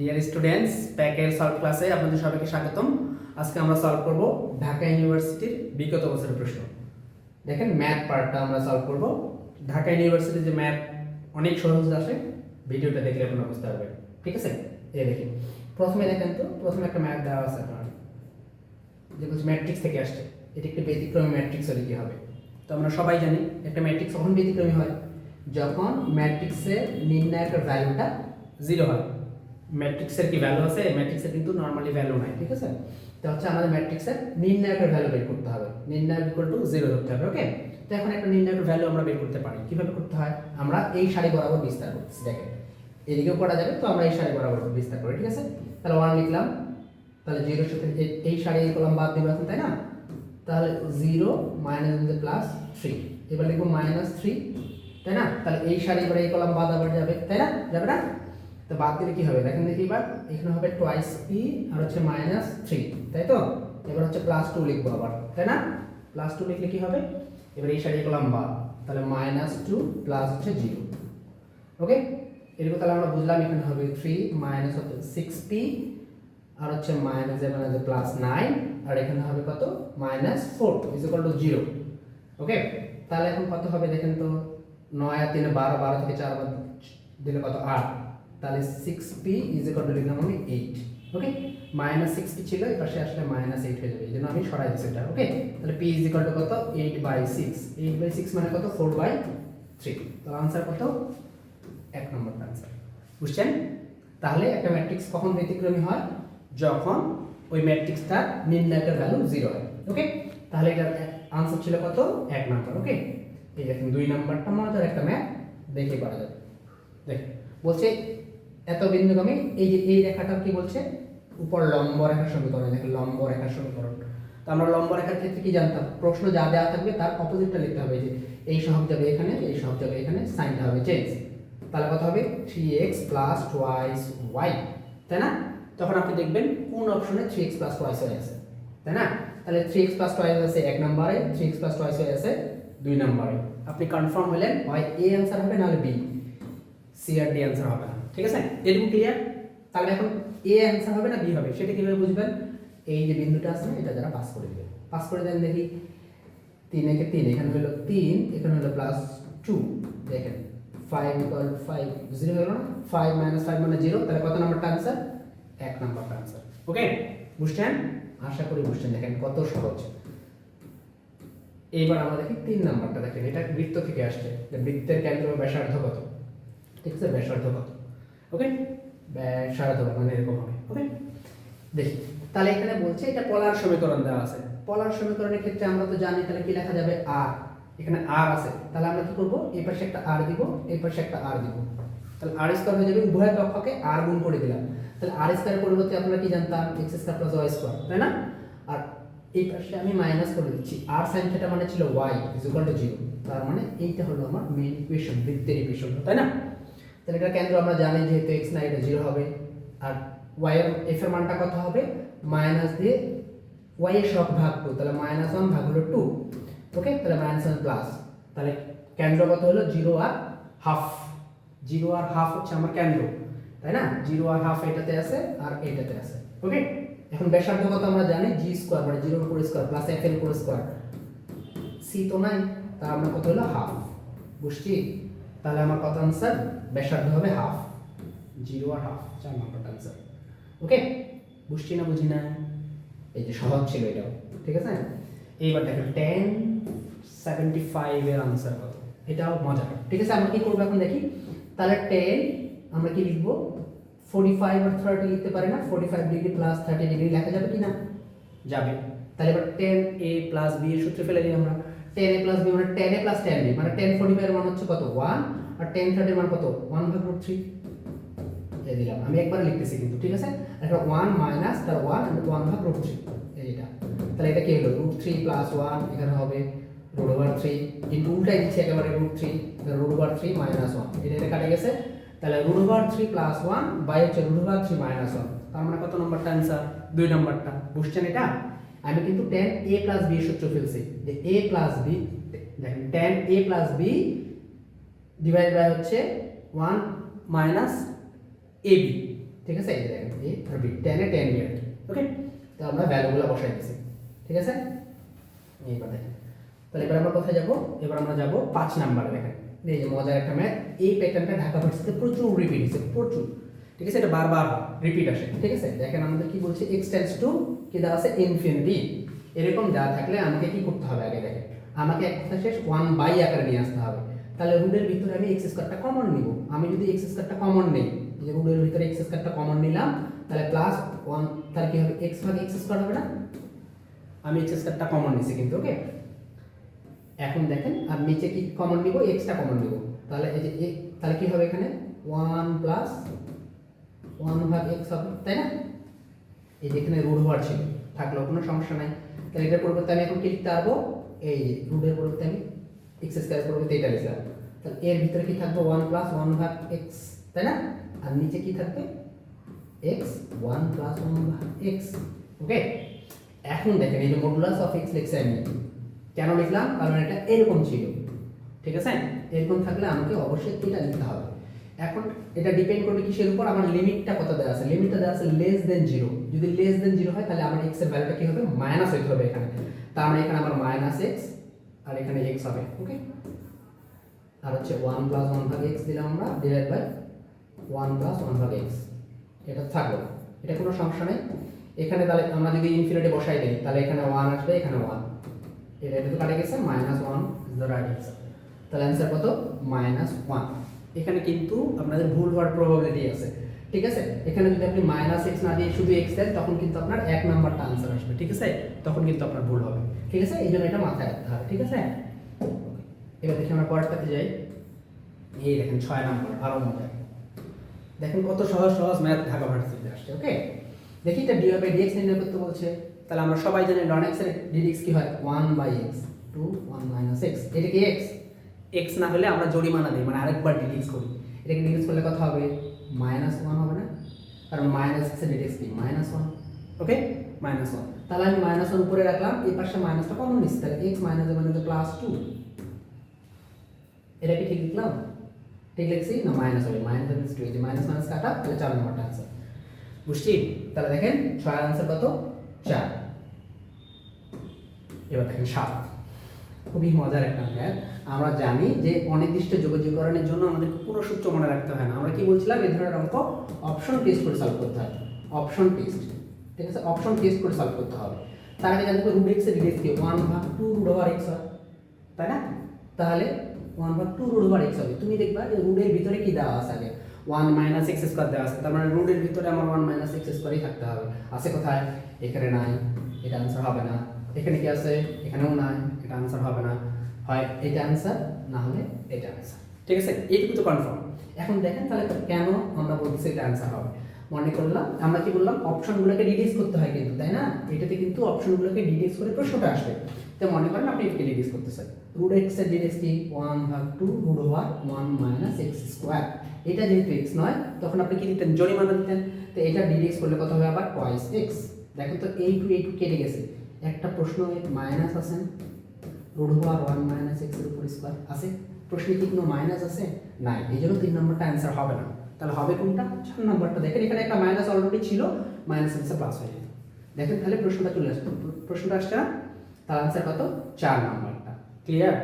Dear students প্যাকের solve ক্লাসে আপনাদের সবাইকে স্বাগতম। আজকে আমরা সলভ করব ঢাকা ইউনিভার্সিটির বিগত বছরের প্রশ্ন। দেখেন ম্যাথ পার্টটা আমরা সলভ করব। ঢাকা ইউনিভার্সিটির যে ম্যাথ অনেক সহজ আসে ভিডিওটা দেখলে আপনারা বুঝতে পারবেন। ঠিক আছে? এই দেখেন, প্রথমে দেখেন তো, প্রথমে একটা ম্যাথ দেওয়া আছে আপনার। যে বলছে ম্যাট্রিক্স থেকে আসছে, এটি একটি ব্যতিক্রমী ম্যাট্রিক্স হলে কি হবে? তো আমরা সবাই জানি, একটা ম্যাট্রিক্স কখন ব্যতিক্রমী হয়? যখন ম্যাট্রিক্সের নির্ণায়কের ভ্যালুটা জিরো হয়। ম্যাট্রিক্সের কি ভ্যালু আছে? ম্যাট্রিক্সের কিন্তু নর্মালি ভ্যালু নাই, ঠিক আছে? তো হচ্ছে আমাদের ম্যাট্রিক্সের নির্ণায়কের ভ্যালু বের করতে হবে। নির্ণায়ক ইকুয়াল টু জিরো ধরতে হবে ওকে তো এখন একটা নির্ণায়কের ভ্যালু আমরা বের করতে পারি। কীভাবে করতে হয়? আমরা এই সারি বরাবর বিস্তার করতেছি, দেখেন। এদিকেও করা যাবে, তো আমরা এই সারি বরাবর বিস্তার করি, ঠিক আছে? তাহলে ওয়ান লিখলাম, তাহলে জিরোর সাথে এই- সারি এই কলাম বাদ দিব এখন, তাই না? তাহলে জিরো মাইনাস প্লাস থ্রি এবার লিখব মাইনাস থ্রি তাই না? তাহলে এই সারি এবার এই কলাম বাদ আবার যাবে, তাই না? যাবে না? তো বাদ দিলে কি হবে? দেখেন দেখি এবার, এখানে হবে টোয়াইস পি আর হচ্ছে মাইনাস থ্রি তাই তো? এবার হচ্ছে প্লাস টু লিখব আবার, তাই না? প্লাস টু লিখলে কি হবে? এবার এই সারি করলাম বা তাহলে মাইনাস টু প্লাস হচ্ছে জিরো ওকে এরকম তাহলে আমরা বুঝলাম এখানে হবে থ্রি মাইনাস হচ্ছে সিক্স পি আর হচ্ছে মাইনাস মানে প্লাস নাইন আর এখানে হবে কত? Minus four is equal to zero okay তাহলে এখন কত হবে দেখেন তো? নয় আর তিনে বারো বারো থেকে চার দিলে কত? আট। তাহলে six P is equal to লিখলাম আমি eight okay minus six P ছিল এই পাশে আসলে মাইনাস এইট হয়ে যাবে, এই জন্য আমি সরাই দিচ্ছি এটা ওকে তাহলে পি ইজ ইকুয়াল টু কত? Eight by six eight by six মানে কত? ফোর বাই থ্রি তাহলে আনসার কত? এক নম্বর আনসার বুঝছেন? তাহলে একটা ম্যাট্রিক্স কখন ব্যতিক্রমী হয়? যখন ওই ম্যাট্রিক্সটার নির্ণায়কের ভ্যালু জিরো হয় ওকে তাহলে এটার আনসার ছিল কত? এক নাম্বার ওকে এই দেখেন, দুই নাম্বারটা মজার একটা ম্যাথ দেখে পারা যাবে। দেখ বলছে এত বিন্দুগামী, এই যে এই রেখাটা কি বলছে? উপর লম্ব রেখার সমীকরণ দেখেন লম্ব রেখার সমীকরণ। তো আমরা লম্ব রেখার ক্ষেত্রে কি জানতাম? প্রশ্ন যা দেওয়া থাকবে তার অপোজিটটা লিখতে হবে, যে এই সহগ যাবে এখানে, এই সহগ যাবে এখানে সাইনটা হবে চেঞ্জ তাহলে কত হবে? Three X plus twice Y তাই না? তখন আপনি দেখবেন কোন অপশনে থ্রি এক্স প্লাস টোয়াইস হয়ে আছে, তাই না? তাহলে থ্রি এক্স প্লাস টোয়াইস আছে এক নম্বরে থ্রি এক্স প্লাস টোয়াইস হয়ে আছে দুই নম্বরে। আপনি কনফার্ম হলেন হয় এ অ্যান্সার হবে নাহলে বি সি আর ডি অ্যান্সার হবে ঠিক আছে? এরকম ক্লিয়ার তাহলে এখন এ অ্যান্সার হবে না বি হবে? সেটা কীভাবে বুঝবেন? এই যে বিন্দুটা আছে, এটা যারা পাস করে দেবে। পাস করে দেন দেখি। তিন একে তিন, এখানে হলো তিন, এখানে হলো প্লাস টু দেখেন ফাইভ ইকুয়াল ফাইভ জিরো হলো না? ফাইভ মাইনাস ফাইভ মানে জিরো তাহলে কত নাম্বারটা আনসার এক নাম্বারটা আনসার ওকে বুঝছেন? আশা করি বুঝছেন। দেখেন কত সহজ। এইবার আমরা দেখি তিন নাম্বারটা দেখেন। এটা বৃত্ত থেকে আসছে। বৃত্তের কেন্দ্র ব্যাসার্ধ কত? ঠিক আছে? ব্যাসার্ধ কত? ওকে ব্যাসার্ধ মানে এরকম হবে ওকে দেখি, তাহলে এখানে বলছে এটা পলার সমীকরণ দেওয়া আছে। পলার সমীকরণের ক্ষেত্রে আমরা তো জানি তাহলে কি লেখা যাবে? আর এখানে আর আছে। তাহলে আমরা কি করব? এই পাশে একটা আর দিব, এই পাশে একটা আর দিব। তাহলে আর স্কোয়ার হয়ে যাবে উভয় পক্ষকে আর গুণ করে দিলাম। তাহলে আর স্কোয়ারের পরিবর্তে আপনারা কি জানতাম? X square plus Y square তাই না? আর এই পাশে আমি মাইনাস করে দিচ্ছি। আর সাইন থিটা মানে ছিল Y is equal to zero তার মানে এইটা হলো আমার মেইন ইকুয়েশন বৃত্তের ইকুয়েশন তাই না? তাহলে এটা কেন্দ্র আমরা জানি যেহেতু এক্স না, এটা জিরো হবে। আর ওয়াই এর এফ এর মানটা কত হবে? মাইনাস দিয়ে ওয়াই এর সব ভাগ টু তাহলে মাইনাস ওয়ান ভাগ হলো টু ওকে তাহলে মাইনাস ওয়ান প্লাস তাহলে কেন্দ্র কত হলো? জিরো আর হাফ জিরো আর হাফ হচ্ছে আমার কেন্দ্র। তাই না? জিরো আর হাফ এটাতে আছে আর এটাতে আছে। ওকে এখন ব্যাসার্ধ কত আমরা জানি? জি স্কোয়ার মানে জিরোর উপর স্কোয়ার প্লাস এফ এর উপর স্কোয়ার সি তো নাই, তার আমরা কত হলো? হাফ বুঝছি? তাহলে আমার কত আনসার ব্যাসার্ধ হবে হাফ জিরো আর হাফ চার নম্বর আনসার ওকে বুঝছি না, বুঝি না এই যে সহজ ছিল এটাও, ঠিক আছে? এইবার দেখো টেন সেভেন্টি ফাইভের আনসার কত? এটাও মজা ঠিক আছে, আমরা কি করব এখন দেখি? তাহলে টেন আমরা কি লিখব? ফোর্টি ফাইভ আর থার্টি লিখতে পারি না? Forty five degree plus thirty degree লেখা যাবে কি না যাবে। তাহলে এবার টেন এ প্লাস বি এর সূত্রে ফেলে দিই আমরা। টেন এ প্লাস বি মানে tan A plus tan B মানে টেন ফোর্টি ফাইভ মান হচ্ছে কত? ওয়ান আর টেন থার্টির মান কত? ওয়ান ভাগ রুট থ্রি এই দিলাম আমি একবার লিখতেছি কিন্তু, ঠিক আছে? একটা ওয়ান মাইনাস তার ওয়ান ওয়ান ভাগ রুট থ্রি এইটা তাহলে এটা কি হলো? রুট থ্রি প্লাস ওয়ান এখানে হবে রুট থ্রি কিন্তু উল্টাই দিচ্ছি একেবারে root three root over three minus one এটা এটা কাটে গেছে। তাহলে root over three plus one by হচ্ছে root over three minus one তার মানে কত নম্বরটা অ্যান্সার দুই নম্বরটা। বুঝছেন এটা? আমি কিন্তু টেন এ প্লাস বি সূত্র ফেলছি। যে এ প্লাস বি দেখেন tan A plus B divide by হচ্ছে ওয়ান মাইনাস এ বি ঠিক আছে? এই দেখেন এ আর বি টেনে টেন ইয়ার ওকে তো আমরা ভ্যালুগুলো বসাই দিছি। ঠিক আছে? এইবার দেখেন। তাহলে এবার আমরা কোথায় যাব? এবার আমরা যাব পাঁচ নাম্বার, দেখেন। এই যে মজার একটা ম্যাথ, এই প্যাটার্নটা ঢাকা ভার্সিটিতে প্রচুর রিপিট হচ্ছে প্রচুর। ঠিক আছে? এটা বারবার রিপিট আসে। ঠিক আছে? দেখেন আমাদের কি বলছে? এক্স টেন্স টু কি দেওয়া আছে? ইনফিনিটি এরকম দেওয়া থাকলে আমাকে কি করতে হবে আগে দেখেন আমাকে এক কথা শেষ ওয়ান বাই আকারে নিয়ে আসতে হবে। তাহলে রুটের ভিতরে আমি এক্স স্কোয়ারটা কমন নিব। আমি যদি এক্স স্কোয়ারটা কমন নেই যে রুটের ভিতরে এক্স স্কোয়ারটা কমন নিলাম, তাহলে প্লাস ওয়ান তাহলে কি হবে? এক্স ভাগ এক্স স্কোয়ার হবে না? আমি এক্স স্কোয়ারটা কমন নিছি কিন্তু ওকে এখন দেখেন, আর নিচে কি কমন নিব? এক্সটা কমন নিব। তাহলে এই যে তাহলে কি হবে এখানে? ওয়ান প্লাস ওয়ান ভাগ এক্স হবে, তাই না? এই যে এখানে রুট হওয়ার ছিল, থাকলেও কোনো সমস্যা নাই। তাহলে এটার পরিবর্তে আমি এখন কি লিখতে পারব? এই যে রুটের পরিবর্তে আমি এক্স স্কোয়ার পরিবর্তে এটা লিখলাম। তাহলে এর ভিতরে কি থাকবে? ওয়ান প্লাস ওয়ান ভাগ এক্স তাই না? আর নিচে কি থাকবে? এক্স ওয়ান প্লাস ওয়ান ভাগ এক্স ওকে এখন দেখেন, এই যে মডুলাস অফ এক্স লিখছি আমি। কেন লিখলাম? কারণ এটা এরকম ছিল। ঠিক আছে? এরকম থাকলে আমাকে অবশ্যই এটা লিখতে হবে। এখন এটা ডিপেন্ড করবে কিসের উপর? আমার লিমিটটা কত দেওয়া আছে? লিমিটটা দেওয়া আছে লেস দেন জিরো যদি লেস দেন জিরো হয়, তাহলে আমার এক্সের ভ্যালুটা কি হবে? মাইনাস হইতে হবে এখানে। তার মানে এখানে আমার মাইনাস এক্স আর এখানে এক্স হবে ওকে আর হচ্ছে ওয়ান প্লাস ওয়ান ভাগ এক্স দিলাম আমরা divide by one plus one ভাগ এক্স এটা থাকল। এটা কোনো সমস্যা নেই। এখানে তাহলে আমরা যদি ইনফিনিটি বসাই দিই, তাহলে এখানে ওয়ান আসবে, এখানে ওয়ান এটা এটা তো কাটে গেছে মাইনাস ওয়ান রাইট অ্যান্সার তাহলে অ্যান্সার কত? মাইনাস ওয়ান এখানে কিন্তু আপনাদের ভুল হওয়ার প্রবাবিলিটি আছে। ঠিক আছে? এখানে যদি আপনি মাইনাস এক্স না দিয়ে শুধু এক্স দেন, তখন কিন্তু আপনার এক নাম্বারটা আনসার আসবে, ঠিক আছে? তখন কিন্তু আপনার ভুল হবে, ঠিক আছে? এই জন্য এটা মাথায় রাখতে হবে, ঠিক আছে? এবার দেখি আমরা পরেরটাতে যাই। এই দেখেন, ছয় নাম্বার, আরও মজা দেখেন কত সহজ সহজ ম্যাথ ঢাকা ভার্সিটিতে আসছে ওকে দেখি এটা ডিওয়াই বাই ডিএক্স নির্ণয় করতে বলছে। তাহলে আমরা সবাই জানি লন এক্সের ডিএক্স কি হয়? One by X two one minus X এটা কি এক্স এক্স না হলে আমরা জরিমানা দিই মানে আরেকবার ডিডিক্স করি। এটাকে ডিডিক্স করলে কত হবে মাইনাস ওয়ান হবে না? কারণ মাইনাস এক্সের ডিডিক্স minus one okay minus one তাহলে আমি মাইনাস ওয়ান উপরে রাখলাম, এই পাশে মাইনাসটা কমন নিচ্ছি তাহলে এক্স মাইনাস মানে প্লাস টু এটা ঠিক লিখলাম? ঠিক লিখছি? না মাইনাস হবে minus minus two minus minus কাটা, তাহলে চার নম্বরটা আনসার বুঝছি? তাহলে দেখেন, ছয় আনসার কত? চার। এবার দেখেন সাত। খুবই মজার একটা ম্যাথ আমরা জানি যে অনির্দিষ্ট যোগাযোগকরণের জন্য আমাদের পুরো সূত্র মনে রাখতে হয় না। আমরা কি বলছিলাম? এই ধরনের অঙ্ক অপশন টেস্ট করে সলভ করতে হয় অপশন টেস্ট ঠিক আছে? অপশন টেস্ট করে সলভ করতে হবে। তার আগে জানতে হবে রুট ডিরেক্ট কি? ওয়ান ভাগ টু রুট ওভার এক্স হয়। তাই না? তাহলে ওয়ান ভাগ টু রুট ওভার এক্স হবে। তুমি দেখবা যে রুটের ভিতরে কি দেওয়া আছে আগে? ওয়ান মাইনাস এক্স স্কোয়ার দেওয়া আছে। তার মানে রুটের ভিতরে আমার ওয়ান মাইনাস এক্স স্কোয়ারই থাকতে হবে। আছে কোথায়? এখানে নাই। এটা আনসার হবে না। এখানে কি আছে? এখানেও নাই, এটা আনসার হবে না। হয় এটা আনসার না হলে এটা আনসার ঠিক আছে? এইটুকু তো কনফার্ম এখন দেখেন তাহলে কেন আমরা বলছি এটা আনসার হবে? মনে করলাম, আমরা কি বললাম? অপশনগুলোকে ডিডিউস করতে হয় কিন্তু, তাই না? এটাতে কিন্তু অপশনগুলোকে ডিডিউস করে প্রশ্নটা আসবে। তো মনে করেন আপনি এটাকে ডিডিউস করতেছেন। রুট এক্সের ডিডিউস কি? ওয়ান ভাগ two root over one minus X square এটা যেহেতু এক্স নয়, তখন আপনি কি দিতেন? জরিমানা দিতেন। তো এটা ডিডিউস করলে কত হবে আবার? টয়েস এক্স দেখো তো এই টু এই কেটে গেছে। একটা প্রশ্ন মাইনাস আছে, রুট ওভার ওয়ান মাইনাস এক্সের উপর স্কোয়ার আছে। প্রশ্নে কি কোনো মাইনাস আছে? নাই। এই জন্য তিন নম্বরটা অ্যান্সার হবে না। তাহলে হবে কোনটা? চার নম্বরটা। দেখেন এখানে একটা মাইনাস অলরেডি ছিল মাইনাস অ্যান্সার প্লাস হয়ে যেত দেখেন তাহলে প্রশ্নটা চলে আসতো প্রশ্নটা আসছে না? তার অ্যান্সার কত? চার নম্বরটা। ক্লিয়ার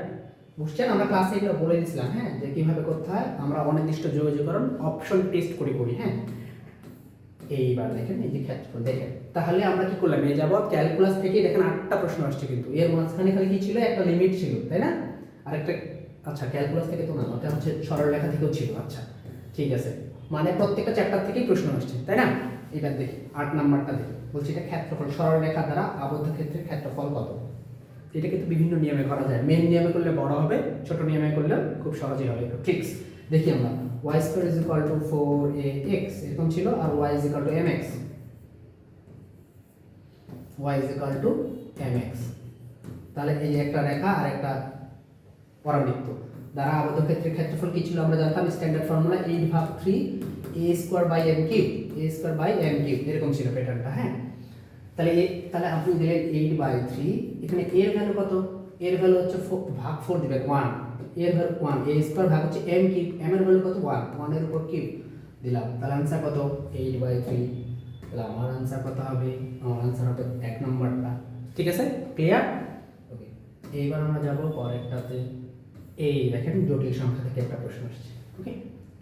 বুঝছেন? আমরা ক্লাসে এগুলো বলে দিয়েছিলাম হ্যাঁ যে কীভাবে করতে হয়? আমরা অনির্দিষ্ট যোগাযোগকরণ অপশন টেস্ট করে করি হ্যাঁ। এইবার দেখেন, এই যে ক্ষেত্রফল দেখেন। তাহলে আমরা কি করলাম? এই যাবৎ ক্যালকুলাস থেকে দেখেন আটটা প্রশ্ন আসছে কিন্তু। এর মাঝখানে খালি কি ছিল? একটা লিমিট ছিল, তাই না? আরেকটা আচ্ছা ক্যালকুলাস থেকে তো না, ওটা হচ্ছে সরল রেখা থেকেও ছিল আচ্ছা ঠিক আছে। মানে প্রত্যেকটা চ্যাপ্টার থেকেই প্রশ্ন আসছে, তাই না? এটা দেখি, আট নাম্বারটা দেখি। বলছি এটা ক্ষেত্রফল, সরল রেখা দ্বারা আবদ্ধ ক্ষেত্রের ক্ষেত্রফল কত? এটা কিন্তু বিভিন্ন নিয়মে করা যায়। মেন নিয়মে করলে বড় হবে, ছোট নিয়মে করলে খুব সহজেই হবে ট্রিক্স দেখি আমরা। y square is equal to 4ax এরকম ছিল, আর y is equal to mx y is equal to mx তাহলে এই একটা রেখা আর একটা পরাবৃত্ত। দ্বারা আবদ্ধ ক্ষেত্রের ক্ষেত্রফল কি ছিল আমরা জানতাম? স্ট্যান্ডার্ড ফর্মুলা 8 ভাগ 3 a square by m cube a square by m cube এরকম ছিল প্যাটার্নটা হ্যাঁ? তাহলে এ তাহলে আপনি দিলেন 8 বাই 3 এখানে এর ভ্যালু কত? এর ভ্যালু হচ্ছে ভাগ 4 দিবেন 1 এর ভ্যালু 1 a স্কয়ার ভাগ হচ্ছে m কিউব m এর ভ্যালু কত? 1 1 এর উপর কিউব দিলাম। তাহলে আনসার কত? এইট বাই থ্রি তাহলে আমার আনসার কত হবে? আমার আনসার হবে এক নম্বরটা। ঠিক আছে? ক্লিয়ার ওকে এইবার আমরা যাব পরেরটাতে। এই দেখেন, জটিল সংখ্যা থেকে একটা প্রশ্ন আসছে। ওকে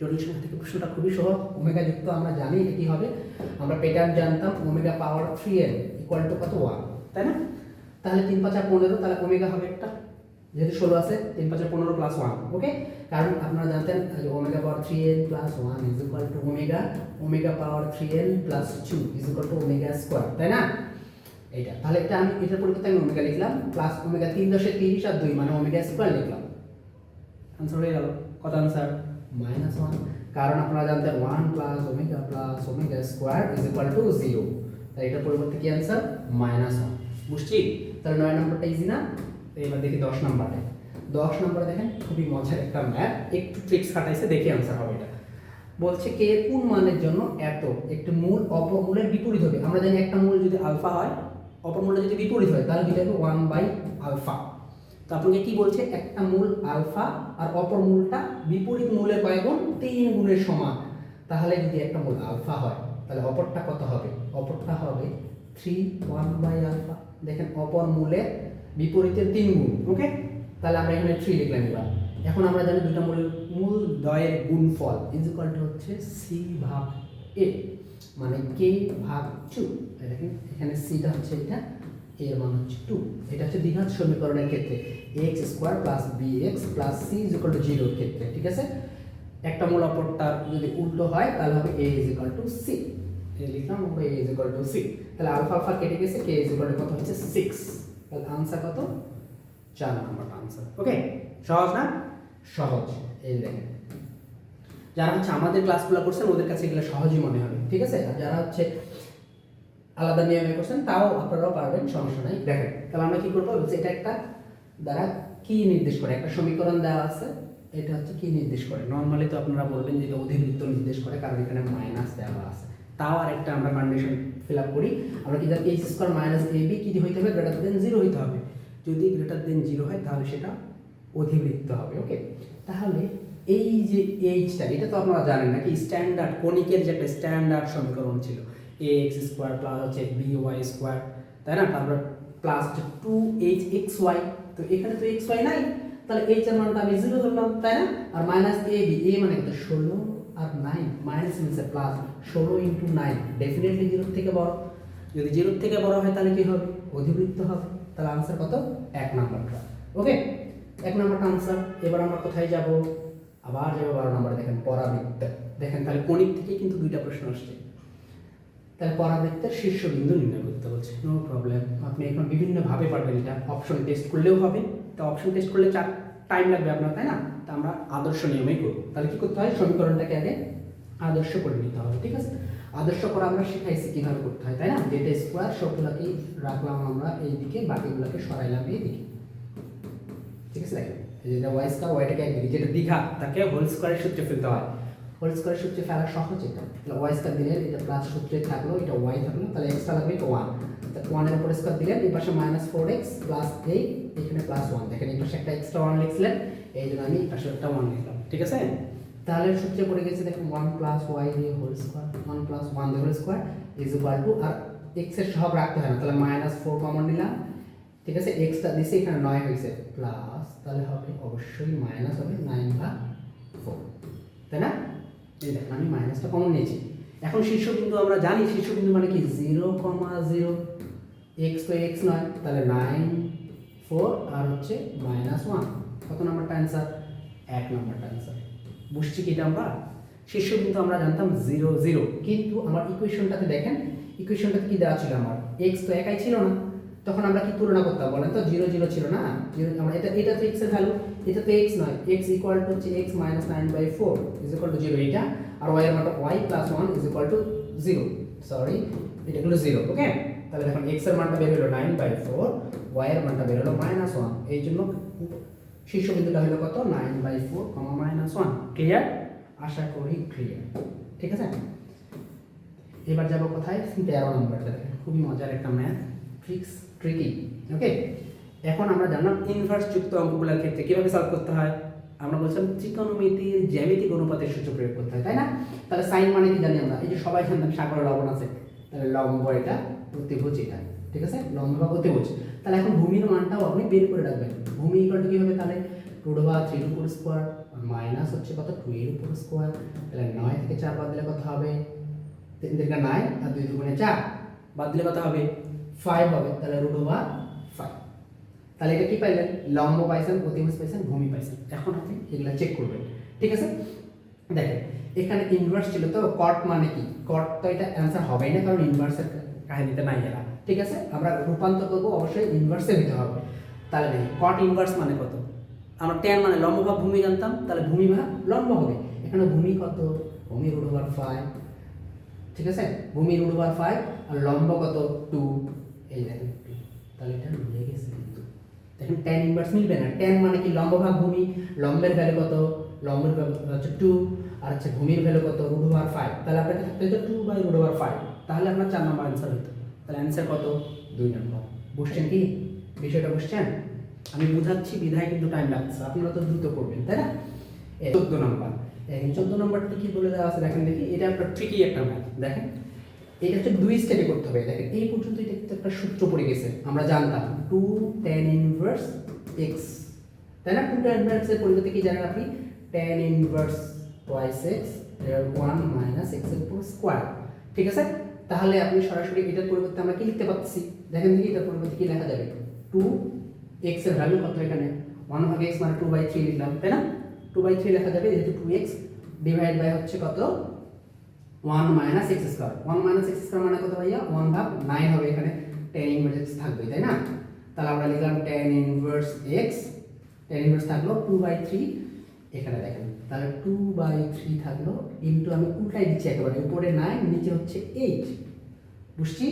জটিল সংখ্যা থেকে প্রশ্নটা খুবই সহজ। ওমেগা যুক্ত আমরা জানি এটা কি হবে। আমরা প্যাটার্ন জানতাম, omega power three N equal to কত? ওয়ান তাই না? তাহলে তিন পাঁচা পনেরো, তাহলে ওমেগা হবে একটা। যেহেতু ষোলো আছে, তিন পাঁচা পনেরো প্লাস ওয়ান ওকে কারণ আপনারা জানতেন omega power three N plus one is equal to omega omega power three N plus two is equal to omega square তাই না? এইটা। তাহলে এটা আমি এটার পরিবর্তে আমি ওমেগা লিখলাম প্লাস ওমেগা তিন দশে তিরিশ আর দুই মানে ওমেগা স্কোয়ার লিখলাম। আনসার হয়ে গেল। কত আনসার মাইনাস ওয়ান কারণ আপনারা জানতেন one plus omega plus omega square is equal to zero তাই এটার পরিবর্তে কি আনসার মাইনাস ওয়ান বুঝছি? তাহলে নয় নম্বরটা ইজি না? এবার দেখি দশ নম্বরে। দশ নম্বরে দেখেন, খুবই মজার একটা ম্যাথ একটু ট্রিক্স খাটাইছে, দেখে আনসার হবে এটা। বলছে কে কোন মানের জন্য এত? একটি মূল, অপর মূলের বিপরীত হবে। আমরা জানি একটা মূল যদি আলফা হয়, অপর মূলটা যদি বিপরীত হয়, তাহলে কি হবে ওয়ান বাই আলফা তো আপনাকে কি বলছে? একটা মূল আলফা আর অপর মূলটা বিপরীত মূলের কয় গুণ? তিন গুণের সমান। তাহলে যদি একটা মূল আলফা হয়, তাহলে অপরটা কত হবে? অপরটা হবে থ্রি ওয়ান বাই আলফা দেখেন, অপর মূলের বিপরীতের তিন গুণ ওকে তাহলে আমরা এখানে থ্রি লিখলাম এবার। এখন আমরা জানি দুটা মূল মূল দয়ের গুণফল ইজ ইকুয়াল টু হচ্ছে সি ভাগ এ মানে কে ভাগ টু দেখেন, এখানে সিটা হচ্ছে এটা এর মান হচ্ছে টু এটা হচ্ছে দ্বিঘাত সমীকরণের ক্ষেত্রে। X square plus B X plus C is equal to জিরোর ক্ষেত্রে, ঠিক আছে? একটা মূল অপরটা যদি উল্টো হয়, তাহলে হবে A is equal to C লিখলাম এ ইজ টু সি তাহলে আলফা আলফা কেটে গেছে কে ইজ ইকুয়াল টু কত হচ্ছে সিক্স তাহলে আনসার কত? চার নাম্বার আনসার ওকে সহজ না? সহজ, এই দেখেন। যারা হচ্ছে আমাদের ক্লাসগুলো করছেন, ওদের কাছে এগুলো সহজই মনে হবে, ঠিক আছে? আর যারা হচ্ছে আলাদা নিয়মে করছেন, তাও আপনারাও পারবেন, সমস্যা নাই। দেখেন, তাহলে আমরা কি করব? এটা একটা, দ্বারা কি নির্দেশ করে? একটা সমীকরণ দেওয়া আছে, এটা হচ্ছে কি নির্দেশ করে? নর্মালি তো আপনারা বলবেন যে এটা অধিবৃত্ত নির্দেশ করে, কারণ এখানে মাইনাস দেওয়া আছে। তাও আর একটা আমরা কন্ডিশন ফিল আপ করি। আমরা কি H square minus A B কি হইতে হবে? গ্রেটার দেন জিরো হইতে হবে। যদি গ্রেটার দেন জিরো হয়, তাহলে সেটা অধিবৃত্ত হবে ওকে তাহলে এই যে এইচটা এটা তো আপনারা জানেন নাকি? স্ট্যান্ডার্ড কনিকের যে একটা স্ট্যান্ডার্ড সমীকরণ ছিল এ এক্স স্কোয়ার প্লাস হচ্ছে বি ওয়াই স্কোয়ার তাই না? তারপর plus two H X Y তো এখানে তো এক্স ওয়াই নাই, তাহলে এইচ এর মানটা আমি জিরো ধরলাম, তাই না? আর মাইনাস এ বি এ মানে কত ষোলো আর নাইন মাইনাস মিনসে প্লাস ষোলো ইন্টু নাইন ডেফিনেটলি জিরোর থেকে বড়। যদি জিরোর থেকে বড় হয়, তাহলে কি হবে? অধিবৃত্ত হবে। তাহলে আনসার কত? এক নাম্বারটা। ওকে এক নাম্বারটা আনসার এবার আমরা কোথায় যাব? আবার যাব বারো নম্বরে। দেখেন পরাবৃত্ত। দেখেন তাহলে কণিক থেকে কিন্তু দুইটা প্রশ্ন আসছে। তাহলে পরাবৃত্তের শীর্ষবিন্দু নির্ণয় করতে বলছে। নো প্রবলেম আপনি এখন বিভিন্নভাবে পারবেন এটা। অপশন টেস্ট করলেও হবে। তো অপশন টেস্ট করলে চার টাইম লাগবে আপনার, তাই না? তা আমরা আদর্শ নিয়মেই করব। তাহলে কি করতে হয়? সমীকরণটাকে আগে আদর্শ করে নিতে হবে। ঠিক আছে? আদর্শ করা আমরা শিখাইছি কীভাবে করতে হয়, তাই না? যেটা স্কোয়ার সবগুলোকেই রাখলাম আমরা এইদিকে, বাকিগুলোকে সরাইলাম এই দিকে ঠিক আছে? দেখেন যেটা ওয়াই স্কোয়ার ওয়াইটাকে একদিকে, যেটা দীঘা, তাকে হোল স্কোয়ারের সূত্রে ফেলতে হয়। হোল স্কোয়ারের সূত্রে ফেলা সহজ এটা। তাহলে ওয়াই স্কোয়ার দিলেন এটা প্লাস সূত্রে থাকল, এটা ওয়াই থাকল, তাহলে এক্সট্রা লাগবে এটা ওয়ান ওয়ানের উপর স্কোয়ার দিলেন, এই পাশে minus four X plus eight এখানে প্লাস ওয়ান দেখেন, এই পাশে একটা এক্সট্রা ওয়ান লিখছিলেন এই জন্য আমি এই পাশে একটা ওয়ান লিখলাম। ঠিক আছে? তাহলে সূত্রে পড়ে গেছে, দেখুন ওয়ান প্লাস ওয়াই দিয়ে whole square one plus one whole square is equal to আর এক্সের সহগ রাখতে হয় না, তাহলে মাইনাস ফোর কমন নিলাম, ঠিক আছে এক্সটা দিছে এখানে নয় হয়েছে প্লাস তাহলে হবে অবশ্যই মাইনাস হবে নাইন বা ফোর তাই না? এই দেখেন, আমি মাইনাসটা কমন নিয়েছি। এখন শীর্ষবিন্দু আমরা জানি, শীর্ষবিন্দু মানে কি? জিরো কমা জিরো এক্স তো এক্স নয়, তাহলে নাইন ফোর আর হচ্ছে মাইনাস ওয়ান কত নাম্বারটা অ্যান্সার এক নাম্বারটা অ্যান্সার বুঝছি কি এটা আমরা। শীর্ষবিন্দু আমরা জানতাম জিরো জিরো কিন্তু আমার ইকুয়েশনটাতে দেখেন ইকুয়েশনটাতে কি দেওয়া ছিল আমার? এক্স তো একাই ছিল না। তখন আমরা কি তুলনা করতাম বলেন তো? জিরো জিরো ছিল না? জিরো আমরা এটা এটা তো এক্সের ভ্যালু এটা তো এক্স নয়। এক্স ইকুয়াল টু হচ্ছে X minus nine by four is equal to zero এটা আর ওয়াই এর মানটা Y plus one is equal to zero sorry এটা হলো জিরো ওকে তাহলে দেখুন এক্সের মানটা বের হলো নাইন বাই ফোর ওয়াই এর মানটা বের হলো মাইনাস ওয়ান এই জন্য শীর্ষবিন্দুটা হলো কত? Nine by four comma minus one clear আশা করি ক্লিয়ার ঠিক আছে? এবার যাব কোথায়? তেরো নম্বরটা দেখেন, খুবই মজার একটা ম্যাথ ট্রিক্স ট্রিকি ওকে এখন আমরা জানলাম ইনভার্স যুক্ত অঙ্কগুলোর ক্ষেত্রে কীভাবে সলভ করতে হয়? আমরা বলছিলাম ত্রিকোণমিতির জ্যামিতিক অনুপাতের সূত্র প্রয়োগ করতে হয়, তাই না? তাহলে সাইন মানে কি জানি আমরা? এই যে সবাই জানতাম সাগরে লবণ আছে, তাহলে লম্ব এটা প্রতিভুজ এটা ঠিক আছে? লম্ব বা প্রতিভুজ তাহলে এখন ভূমির মানটাও আপনি বের করে রাখবেন। ভূমি ইকুয়াল কি হবে তাহলে? টু বা three two four square minus হচ্ছে কত? টু এর উপর স্কোয়ার তাহলে নয় থেকে চার বাদ দিলে কত হবে? তিন থেকে নয় আর দুই দুগুণে চার বাদ দিলে কত হবে? ফাইভ হবে। তাহলে রুট ওভার ফাইভ তাহলে এটা কি পাইলেন? লম্ব পাইছেন প্রতিভুজ পাইছেন, ভূমি পাইছেন। এখন আপনি এগুলো চেক করবেন। ঠিক আছে? দেখেন, এখানে ইনভার্স ছিল তো কট মানে কি? কট তো এটা অ্যান্সার হবেই না, কারণ ইনভার্সের কাহিনীতে নাই এরা। ঠিক আছে? আমরা রূপান্তর করব, অবশ্যই ইনভার্সে নিতে হবে। তাহলে দেখি কট ইনভার্স মানে কত? আমরা টেন মানে লম্ব ভাগ ভূমি জানতাম, তাহলে ভূমি ভাগ লম্ব হবে। এখানে ভূমি কত? ভূমি রুট ওভার ফাইভ ঠিক আছে? ভূমি রুট ওভার ফাইভ আর লম্ব কত? টু এই দেখেন, তাহলে এটা মিলে গেছে কিন্তু। দেখেন টেন ইনভার্স মিলবে না। টেন মানে কি লম্ব ভাগ ভূমি? লম্বের ভ্যালু কত? লম্বের ভ্যালু হচ্ছে টু আর হচ্ছে ভূমির ভ্যালু কত? রুট ওভার ফাইভ তাহলে আপনাকে থাকতে two by root over five তাহলে আপনার চার নম্বর অ্যান্সার হতো তাহলে অ্যান্সার কত? দুই নম্বর। বুঝছেন কি? বিষয়টা বুঝছেন আমি বুঝাচ্ছি, বিধায় কিন্তু টাইম লাগছে আপনারা তো দ্রুত করবেন, তাই না? চোদ্দ নম্বর। এই চোদ্দ নম্বরটা কি বলে দেওয়া আছে? দেখেন দেখি, এটা একটা ট্রিকি একটা ম্যাথ দেখেন, এটা হচ্ছে দুই স্টেপে করতে হবে। দেখেন, এই পর্যন্ত এটা কিন্তু একটা সূত্র পড়ে গেছে। আমরা জানতাম টু টেন ইনভার্স এক্স তাই না? টু টেন ইনভার্সের পরিবর্তে কি জানেন আপনি? Tan inverse twice X one minus এক্সের স্কোয়ার ঠিক আছে? তাহলে আপনি সরাসরি এটার পরিবর্তে আমরা কি লিখতে পাচ্ছি দেখেন দেখি এটার পরিবর্তে কি লেখা যাবে। টু এক্সের ভ্যালু কত এখানে? ওয়ান ভাগ এক্স মানে টু বাই থ্রি লিখলাম, তাই না? টু বাই থ্রি লেখা যাবে, যেহেতু টু এক্স ডিভাইড বাই হচ্ছে কত? One minus X square one minus X square মানে কত ভাইয়া? ওয়ান ভাগ নাইন হবে এখানে। টেন ইনভার্স এক্স থাকবে তাই না? তাহলে আমরা লিখলাম tan inverse X tan inverse থাকল টু বাই থ্রি এখানে দেখেন। তাহলে টু বাই থ্রি থাকল ইন্টু আমি উল্টাই দিচ্ছি একেবারে, উপরে নাইন নিচে হচ্ছে এইট বুঝছি?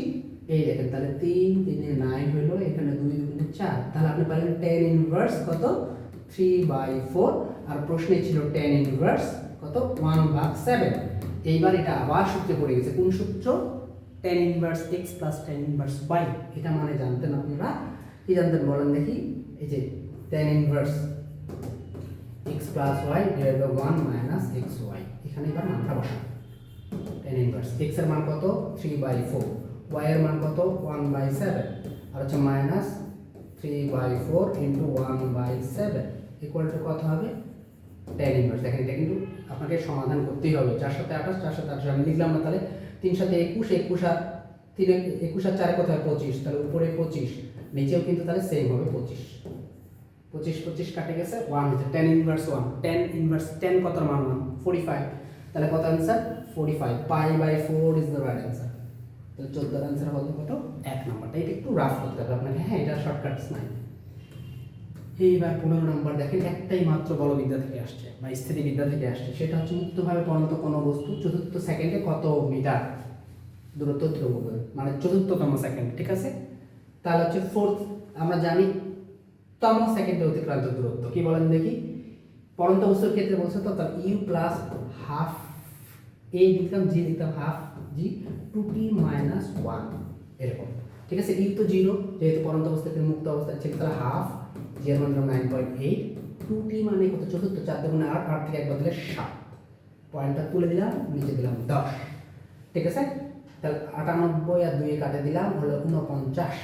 এই দেখেন, তাহলে তিন, তিনে নাইন হলো, এখানে দুই, দুগুণে চার। তাহলে আপনি পারলেন টেন ইনভার্স কত? থ্রি বাই ফোর আর প্রশ্নে ছিল টেন ইনভার্স কত? ওয়ান ভাগ সেভেন এইবার এটা আবার সূত্রে পড়ে গেছে। কোন সূত্র? Tan inverse X plus tan inverse Y এটা মানে জানতেন আপনারা? কি জানতেন বলেন দেখি? এই যে tan inverse X plus Y divide by one minus X Y. এখানে এবার মানটা বসান টেন ইনভার্স এক্সের মান কত? Three by four. ওয়াই এর মান কত? One by seven. আর হচ্ছে minus three by four into one by seven. Equal to কত হবে? টেন ইনভার্স দেখেন এটা কিন্তু আপনাকে সমাধান করতেই হবে। চার সাথে আঠাশ চার সাথে আঠাশ। আমি লিখলাম না তাহলে তিন সাথে একুশ একুশ আর তিন, একুশ আর চারে কোথায়? পঁচিশ। তাহলে উপরে পঁচিশ। নিচেও কিন্তু তাহলে সেম হবে পঁচিশ। পঁচিশ পঁচিশ কাটে গেছে ওয়ান হচ্ছে tan inverse one tan inverse tan কত মান ওয়ান ফোর্টি ফাইভ তাহলে কত answer forty five pi by four is the right answer তাহলে চোদ্দোর অ্যান্সার কত কত? এক নম্বরটা এটা একটু রাফ করতে হবে আপনাকে। হ্যাঁ এটা শর্টকাটস নাই এইবার পনেরো নম্বর দেখেন, একটাই মাত্র বলবিদ্যা থেকে আসছে, বা স্থিতিবিদ্যা থেকে আসছে। সেটা হচ্ছে মুক্তভাবে পরিণত কোনো বস্তু, চতুর্থ সেকেন্ডে কত মিটার দূরত্ব করে মানে চতুর্থতম সেকেন্ড ঠিক আছে? তাহলে হচ্ছে ফোর্থ আমরা জানি তম সেকেন্ডে অতিক্রান্ত দূরত্ব। কি বলেন দেখি? পরন্ত বস্তুর ক্ষেত্রে বলছে তো, তার ইউ প্লাস হাফ এ দিতাম জি দিতাম half G two T minus one এরকম। ঠিক আছে? ইউ তো জিরো যেহেতু পরন্ত অবস্থা থেকে মুক্ত অবস্থায় ছিল তাহলে হাফ জি এর মান nine point eight two T মানে কত? চতুর্থ, চার দুগুণে আট আট থেকে একবার দিলে সাত। পয়েন্টটা তুলে দিলাম, নিচে দিলাম দশ। ঠিক আছে? তাহলে আটানব্বই আর দুয়ে কাটে দিলাম হলো উনপঞ্চাশ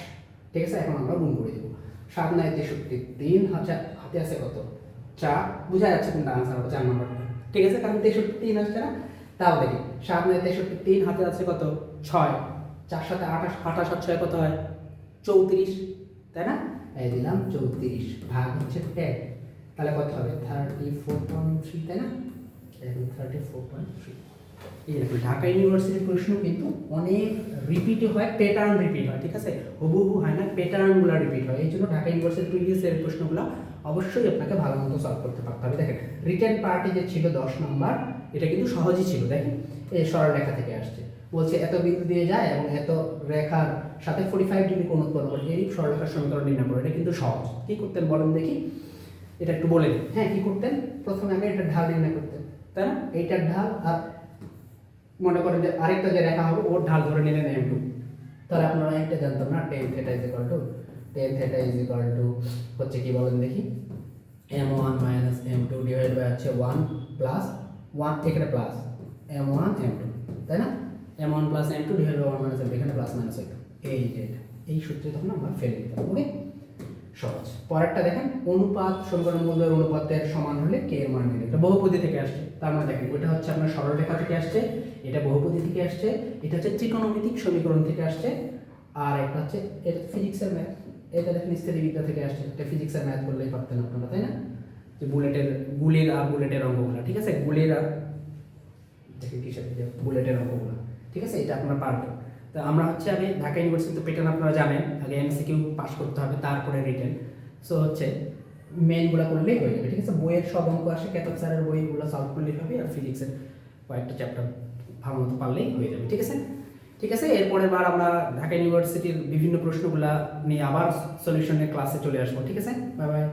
ঠিক আছে? এখন আমরা গুণ করে দেবো। সাত নয় তেষট্টি। তিন হাতে হাতে আছে কত? চার। বোঝা যাচ্ছে কোনটা আনসার হবে, চার নম্বরটা। ঠিক আছে কারণ তেষট্টি তিন আসছে না? তাও দেখি, সাত নয় তেষট্টি তিন হাতে আছে কত? ছয়। চার সাথে আঠাশ আঠাশ আর ছয় কত হয়? চৌত্রিশ। তাই না? এই দিলাম চৌত্রিশ। ভাগ হচ্ছে টেন তাহলে কত হবে? থার্টি ফোর পয়েন্ট থ্রি তাই না? এখন thirty four point three Dhaka ইউনিভার্সিটির প্রশ্ন কিন্তু অনেক রিপিট হয় প্যাটার্ন রিপিট হয়, ঠিক আছে? হুবহু হয় না প্যাটার্নগুলো রিপিট হয়। এই জন্য ঢাকা ইউনিভার্সিটির প্রিভিয়াস এর প্রশ্নগুলো অবশ্যই আপনাকে ভালো মতো সলভ করতে পারতে হবে। দেখেন রিটার্ন পার্টি যে ছিল দশ নম্বর এটা কিন্তু সহজই ছিল, দেখেন? এই সরলরেখা থেকে আসছে। বলছে, এত বিন্দু দিয়ে যায় এবং এত রেখার সাথে ফোর্টি ফাইভ ডিগ্রি কোণ উৎপন্ন করে। এই সরলরেখার সমীকরণ নির্ণয় করে, এটা কিন্তু সহজ। কি করতেন বলেন দেখি? এটা একটু বলে দিন হ্যাঁ কি করতেন? প্রথমে আগে এটা ঢাল নির্ণয় করতেন, তাই না? এইটার ঢাল আর মনে করেন যে আরেকটা যে রেখা হবে, ওর ঢাল ধরে নিলেন এম টু তাহলে আপনারা একটা জানতাম না tan theta is equal to tan theta is equal to হচ্ছে কি বলেন দেখি? M one minus M two divide by হচ্ছে ওয়ান প্লাস ওয়ান এখানে plus M one M two তাই না? M one plus M two divide by one minus M এখানে plus minus হইতো এই যে। এই সূত্রে তখন আমরা ফেলে দিতাম ওকে? সহজ। পরেরটা দেখেন, অনুপাত সমীকরণ মূল্যের অনুপাতের সমান হলে কে এর মান এটা বহুপদী থেকে আসছে, তার মানে দেখেন, ওইটা হচ্ছে আপনার সরলরেখা থেকে আসছে এটা বহুপদী থেকে আসছে, এটা হচ্ছে ত্রিকোণমিতিক সমীকরণ থেকে আসছে, আর একটা হচ্ছে এটা ফিজিক্সের ম্যাথ এটা দেখেন স্থিতিবিদ্যা থেকে আসছে এটা ফিজিক্সের ম্যাথ করলেই পারতেন আপনারা, তাই না? যে বুলেটের গুলির আর বুলেটের অঙ্কগুলো, ঠিক আছে? গুলির আর, দেখেন কিসের যে বুলেটের অঙ্কগুলো, ঠিক আছে? এটা আপনারা পারবেন। তো আমরা হচ্ছে আগে ঢাকা ইউনিভার্সিটিতে প্যাটার্ন আপনারা জানেন, আগে এমসিকিউ পাস করতে হবে, তারপরে রিটেন সো হচ্ছে মেনগুলো করলেই হয়ে যাবে, ঠিক আছে? বইয়ের সব অঙ্ক আসে, কেতক স্যারের বইগুলো সলভ করলেই হবে, আর ফিজিক্সের কয়েকটা চ্যাপ্টার ভালো মতো পারলেই হয়ে যাবে, ঠিক আছে? ঠিক আছে, এরপরের বার আমরা ঢাকা ইউনিভার্সিটির বিভিন্ন প্রশ্নগুলা নিয়ে আবার সলিউশনের ক্লাসে চলে আসব, ঠিক আছে? Bye bye